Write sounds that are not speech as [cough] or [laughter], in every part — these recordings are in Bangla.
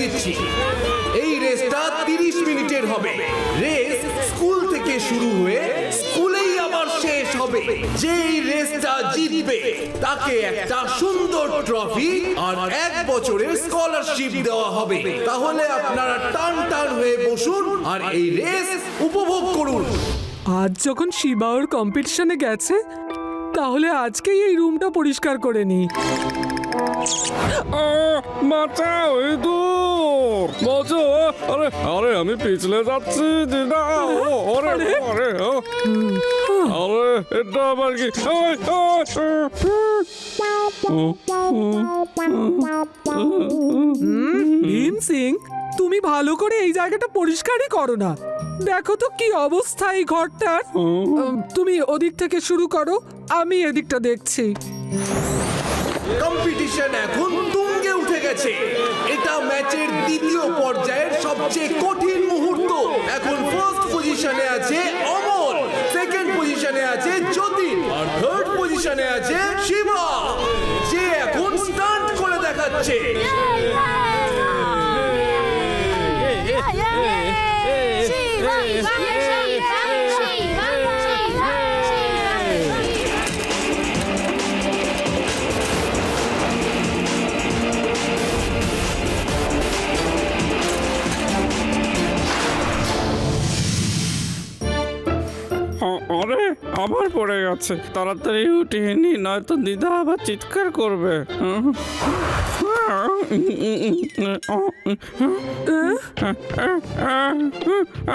দিচ্ছি এই রেসটা 30 মিনিটের হবে। রেস স্কুল থেকে শুরু হয়ে স্কুলেই আবার শেষ হবে। যেই রেসটা জিতবে, তাকে একটা সুন্দর ট্রফি আর এক বছরের স্কলারশিপ দেওয়া হবে। তাহলে আপনারা টান টান হয়ে বসুন আর এই রেস উপভোগ করুন। আজ যখন শিবা ওর কম্পিটিশনে গেছে, তাহলে আজকেই এই রুমটা পরিষ্কার করে নি বাঁচাও ইঁদুর বাঁচাও আরে আরে আমি পিছলে যাচ্ছি দিদা। আরে আরে। আরে এটা আবার কি? ভীম সিং তুমি ভালো করে এই জায়গাটা পরিষ্কারই করো না। দেখো তো কি অবস্থা এই ঘরটার। তুমি ওদিক থেকে শুরু করো আমি এদিকটা দেখছি। কম্পিটিশন এখন তুঙ্গে উঠে গেছে এটা ম্যাচের দ্বিতীয় পর্যায়ের সবচেয়ে কঠিন মুহূর্ত এখন ফার্স্ট পজিশনে আছে অমল সেকেন্ড পজিশনে আছে যতীন আর থার্ড পজিশনে আছে শিবা যে এখন স্টান্ট করে দেখাচ্ছে আরে আবার পড়ে গেছে। তাড়াতাড়ি উঠিয়ে নি নয়তো দিদা আবার চিৎকার করবে।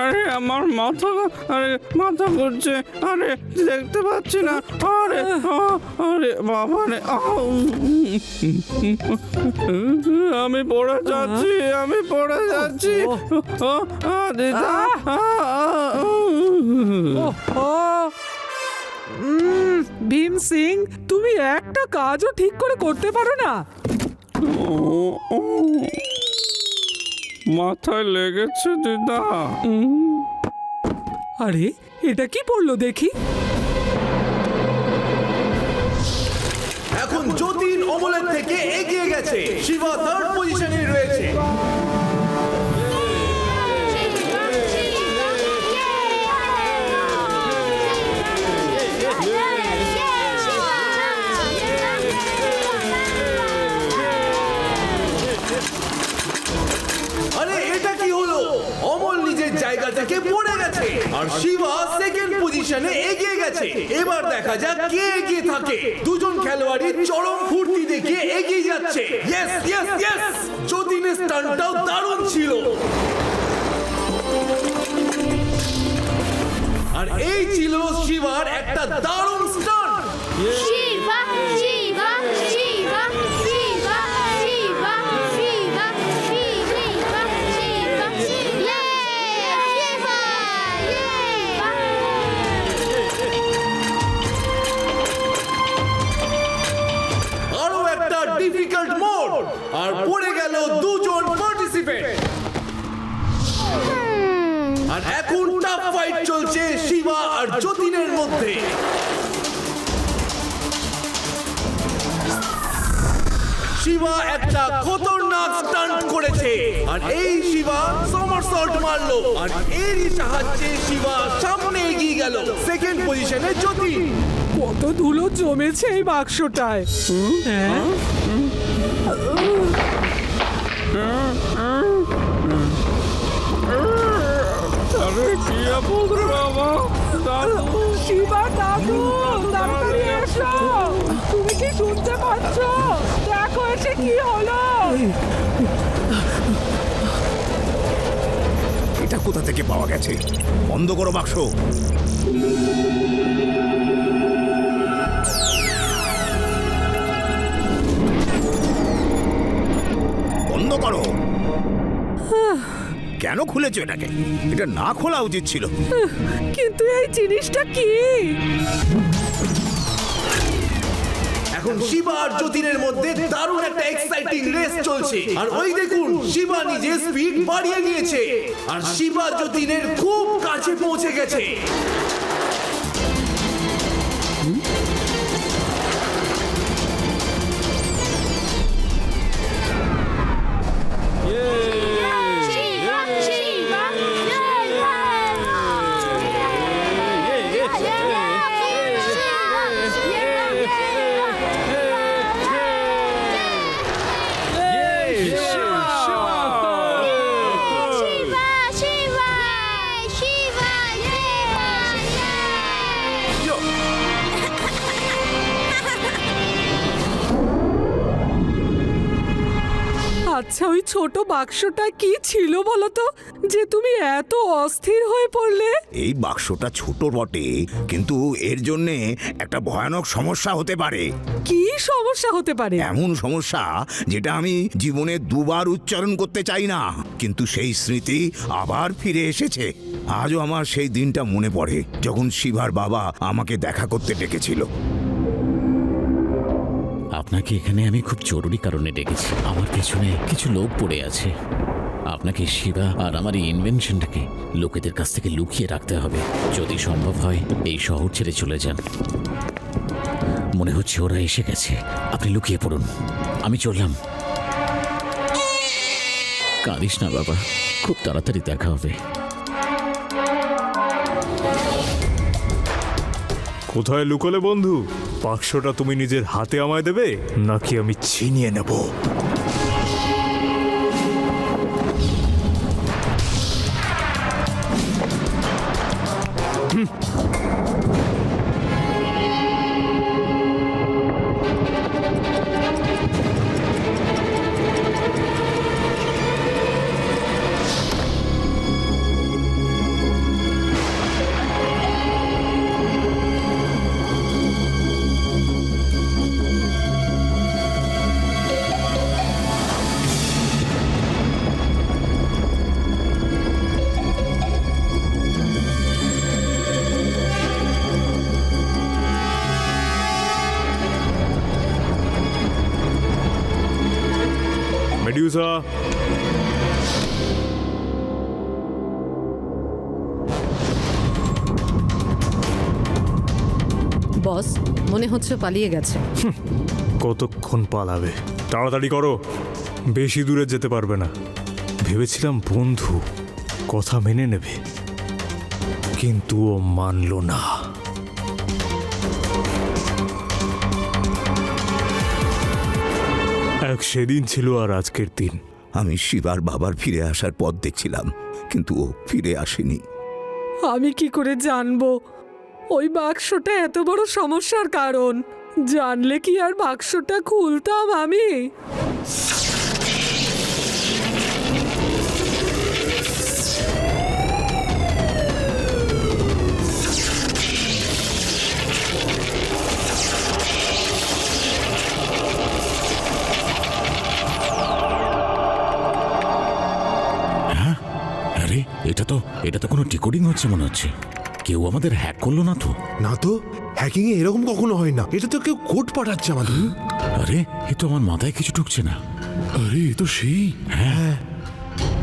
আরে আমার মাথা আরে মাথা ঘুরছে। আরে দেখতে পাচ্ছি না। আরে আরে বাবা রে আমি পড়ে যাচ্ছি আমি পড়ে যাচ্ছি। দিদা ভীম সিং তুমি একটা কাজও ঠিক করে করতে পারো না। মাথায় লেগেছে দিদা। আরে এটা কি পড়ল দেখি? এখন যতীন অমলের থেকে এগিয়ে গেছে। শিবা থার্ড পজিশনে রয়েছে। জায়গা থেকে পড়ে গেছে। আর শিবা সেকেন্ড পজিশনে এগিয়ে গেছে। এবার দেখা যাক কে এগিয়ে থাকে। দুজন খেলোয়াড়ই চরম ফুর্তি দেখিয়ে এগিয়ে যাচ্ছে। ইয়েস ইয়েস ইয়েস যতীনের স্টান্টটাও দারুণ ছিল। আর এই ছিল শিবার একটা দারুণ স্টান্ট Shiva, Shiva, পড়ে গেল দুজন পার্টিসিপেন্ট আর এখন টাফ ফাইট চলছে শিবা আর যতীনের মধ্যে। শিবা একটা খতরনাক স্টান্ট করেছে আর এই শিবা সমারসল্ট মারলো আর এরই সাহায্যে শিবা সামনে এগিয়ে গেল সেকেন্ড পজিশনে যতীন। কত ধুলো জমেছে এই বাক্সটায়। হ্যাঁ? আরে কি বাবা দাদু শিবা দাদু তাড়াতাড়ি এসো তুমি কি শুনতে পাচ্ছ দেখো এসে কি হলো এটা কোথা থেকে পাওয়া গেছে? বন্ধ করো বাক্স। কেন খুলেছো এটাকে? এটা না খোলা উচিত ছিল। কিন্তু এই জিনিসটা কি? এখন শিবা আর যতীনের মধ্যে দারুণ একটা এক্সাইটিং রেস চলছে। আর ওই দেখুন শিবা নিজে স্পিড বাড়িয়ে নিয়েছে আর শিবা যতীনের খুব কাছে পৌঁছে গেছে। আচ্ছা ওই ছোট বাক্সটা কি ছিল বলো তো? যে তুমি এত অস্থির হয়ে পড়লে? এই বাক্সটা ছোট বটে কিন্তু এর জন্য একটা ভয়ানক সমস্যা হতে পারে। কি সমস্যা হতে পারে? এমন সমস্যা যেটা আমি জীবনে দুবার উচ্চারণ করতে চাই না কিন্তু সেই স্মৃতি আবার ফিরে এসেছে। আজও আমার সেই দিনটা মনে পড়ে যখন শিবার বাবা আমাকে দেখা করতে ডেকেছিল। আপনাকে এখানে আমি খুব জরুরি কারণে ডেকেছি। আমার পেছনে কিছু লোক পড়ে আছে। আপনাকে শিবা আর আমার এই ইনভেনশনটাকে লোকেদের কাছ থেকে লুকিয়ে রাখতে হবে। যদি সম্ভব হয়, এই শহর ছেড়ে চলে যান। মনে হচ্ছে ওরা এসে গেছে। আপনি লুকিয়ে পড়ুন। আমি চললাম। কাঁদিস না বাবা। খুব তাড়াতাড়ি দেখা হবে। কোথায় লুকোলে বন্ধু? বাক্সটা তুমি নিজের হাতে আমায় দেবে নাকি আমি ছিনিয়ে নেব? মেডিউসা বস মনে হচ্ছে পালিয়ে গেছে। কতক্ষণ পালাবে? তাড়াতাড়ি করো। বেশি দূরে যেতে পারবে না। ভেবেছিলাম বন্ধু কথা মেনে নেবে কিন্তু ও মানলো না। এক সেদিন ছিল আর আজকের দিন। আমি শিবার বাবার ফিরে আসার পথ দেখছিলাম কিন্তু ও ফিরে আসেনি। আমি কি করে জানব? ওই বাক্সটা এত বড় সমস্যার কারণ। জানলে কি আর বাক্সটা খুলতাম আমি? এটা তো কোনো ডিকোডিং হচ্ছে মনে হচ্ছে। কেউ আমাদের হ্যাক করল না তো? না তো হ্যাকিং এ এরকম কখনো হয় না। এটা তো কেউ কোড পাঠাচ্ছে আমাদের। আরে এ তো আমার মাথায় কিছু ঢুকছে না। আরে এ তো সেই। হ্যাঁ।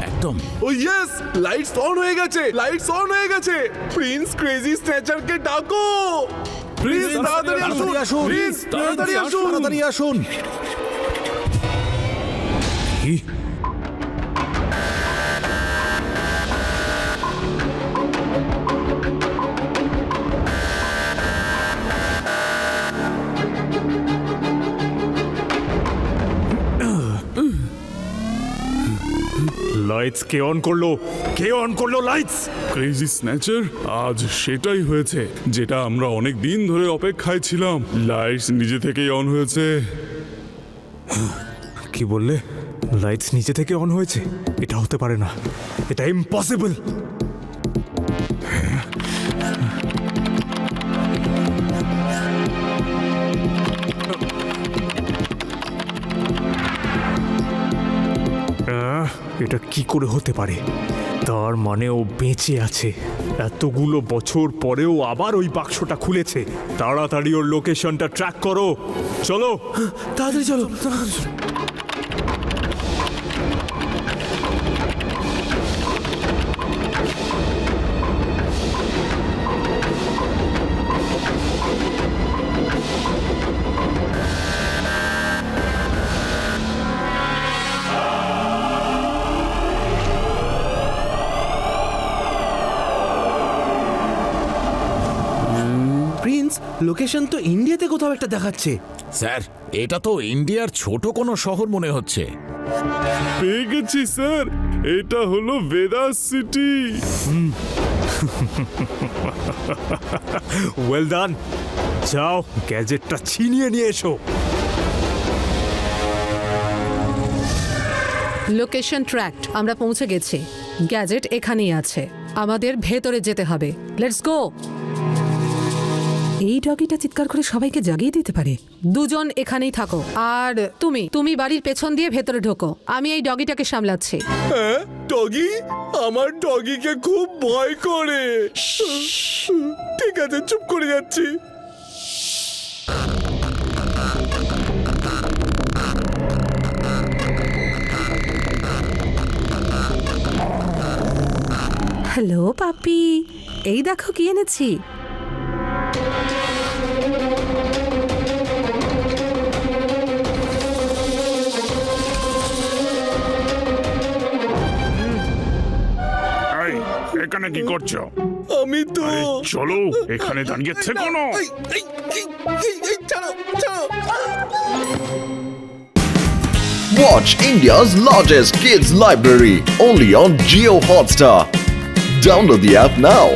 একদম। ও ইয়েস লাইটস অন হয়ে গেছে! লাইটস অন হয়ে গেছে! প্রিন্স ক্রেজি স্ন্যাচারকে ডাকো! প্লিজ তাড়াতাড়ি আসুন! প্লিজ তাড়াতাড়ি আসুন! তাড়াতাড়ি আসুন! লাইটস কে অন করল? কে অন করল লাইটস ক্রেজি স্ন্যাচার আজ সেটাই হয়েছে যেটা আমরা অনেক দিন ধরে অপেক্ষায় ছিলাম। লাইটস নিজে থেকেই অন হয়েছে। [sighs] কি বললে? লাইটস নিজে থেকে অন হয়েছে? এটা হতে পারে না। এটা ইম্পসিবল [sighs] [sighs] এটা কি করে হতে পারে? তার মানে ও বেঁচে আছে। এতগুলো বছর পরেও আবার ওই বাক্সটা খুলেছে। তাড়াতাড়ি ওর লোকেশনটা ট্র্যাক করো। চলো, তাড়াতাড়ি চলো। প্রিন্স লোকেশন তো ইন্ডিয়াতে কোথাও একটা দেখাচ্ছে। স্যার এটা তো ইন্ডিয়ার ছোট কোনো শহর মনে হচ্ছে। পেয়ে গেছি স্যার। এটা হলো বেদাস সিটি ওয়েল ডান যাও গ্যাজেটটা ছিনিয়ে নিয়ে এসো। লোকেশন ট্র্যাক্ট আমরা পৌঁছে গেছি। গ্যাজেট এখানেই আছে। আমাদের ভেতরে যেতে হবে। লেটস গো এই ডগিটা চিৎকার করে সবাইকে জাগিয়ে দিতে পারে। দুজন এখানেই থাকো। আর তুমি তুমি বাড়ির পেছন দিয়ে ভেতরে ঢোকো। আমি এই ডগিটাকে সামলাচ্ছি। হ্যাঁ ডগি? আমার ডগিকে খুব ভয় করে। ঠিক আছে চুপ করে যাচ্ছি। হ্যালো পাপি এই দেখো কি এনেছি। এখানে কি করছ আমি তো চলো এখানে দাঁড়িয়ে থেকো না এই, এই, এই, এই, এই, ছাড়ো, ছাড়ো। Watch India's largest kids library only on Geo Hotstar. Download the app now.